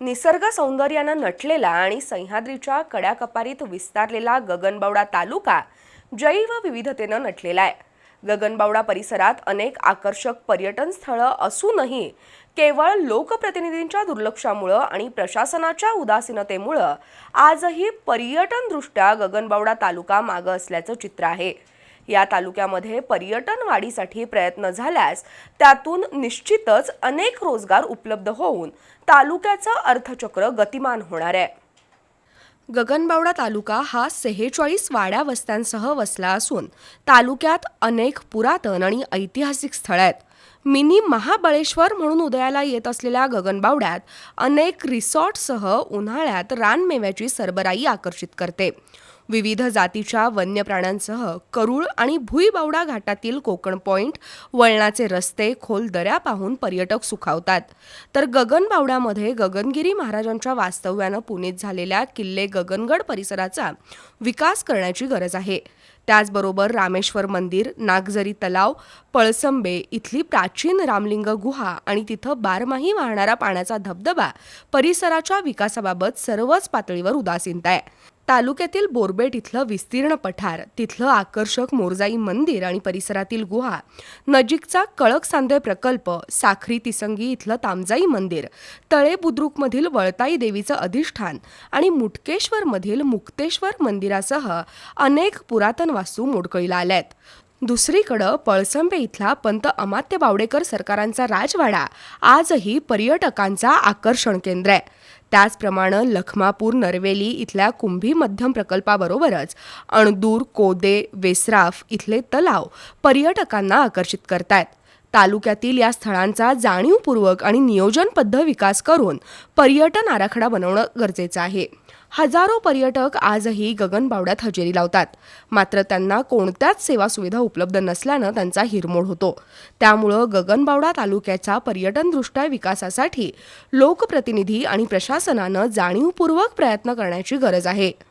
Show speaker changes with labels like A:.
A: निसर्ग सौंदर्यानं नटलेला आणि सह्याद्रीच्या कड्याकपारीत विस्तारलेला गगनबावडा तालुका जैवविविधतेनं नटलेला आहे. गगनबावडा परिसरात अनेक आकर्षक पर्यटन स्थळं असूनही केवळ लोकप्रतिनिधींच्या दुर्लक्षामुळं आणि प्रशासनाच्या उदासीनतेमुळं आजही पर्यटनदृष्ट्या गगनबावडा तालुका मागं असल्याचं चित्र आहे. या तालुक्यामध्ये पर्यटन वाढीसाठी प्रयत्न झाल्यास त्यातून निश्चितच अनेक रोजगार उपलब्ध होऊन तालुक्याचं अर्थचक्र गतिमान होणार आहे. गगनबावडा तालुका हा सेहेचाळीस वाड्या वस्त्यांसह वसला असून तालुक्यात अनेक पुरातन आणि ऐतिहासिक स्थळं आहेत. मिनी महाबळेश्वर म्हणून उदयाला येत असलेल्या गगनबावड्यात अनेक रिसॉर्टसह उन्हाळ्यात रानमेव्याची सरबराई आकर्षित करते. विविध जातीच्या वन्य प्राण्यांसह करूळ आणि भुईबावडा घाटातील कोकण पॉइंट वळणाचे रस्ते खोल दऱ्या पाहून पर्यटक सुखावतात. तर गगनबावड्यामध्ये गगनगिरी महाराजांच्या वास्तव्यानं पुनीत झालेल्या किल्ले गगनगड परिसराचा विकास करण्याची गरज आहे. त्याचबरोबर रामेश्वर मंदिर नागझरी तलाव पळसंबे इथली प्राचीन रामलिंग गुहा आणि तिथं बारमाही वाहणारा पाण्याचा धबधबा परिसराच्या विकासाबाबत सर्वच पातळीवर उदासीनता आहे. तालुक्यातील बोरबेट इथलं विस्तीर्ण पठार तिथलं आकर्षक मोरजाई मंदिर आणि परिसरातील गुहा नजीकचा कळक सांदे प्रकल्प साखरी तिसंगी इथलं तामजाई मंदिर तळे बुद्रुकमधील वळताई देवीचं अधिष्ठान आणि मुटकेश्वरमधील मुक्तेश्वर मंदिरासह अनेक पुरातन वास्तू मोडकळीला आल्या आहेत दुसरीकडं पळसंबे इथला पंत अमात्य बावडेकर सरकारांचा राजवाडा आजही पर्यटकांचा आकर्षण केंद्र आहे. त्याचप्रमाणे लखमापूर नरवेली इथल्या कुंभी मध्यम प्रकल्पाबरोबरच अणदूर कोदे वेसराफ इथले तलाव पर्यटकांना आकर्षित करतायत. तालुक्यातील या स्थळांचा जाणीवपूर्वक आणि नियोजनबद्ध विकास करून पर्यटन आराखडा बनवणं गरजेचं आहे. हजारो पर्यटक आजही गगनबावड्यात हजेरी लावतात. मात्र त्यांना कोणत्याच सेवा सुविधा उपलब्ध नसल्यानं त्यांचा हिरमोड होतो. त्यामुळं गगनबावडा तालुक्याचा पर्यटनदृष्ट्या विकासासाठी लोकप्रतिनिधी आणि प्रशासनानं जाणीवपूर्वक प्रयत्न करण्याची गरज आहे.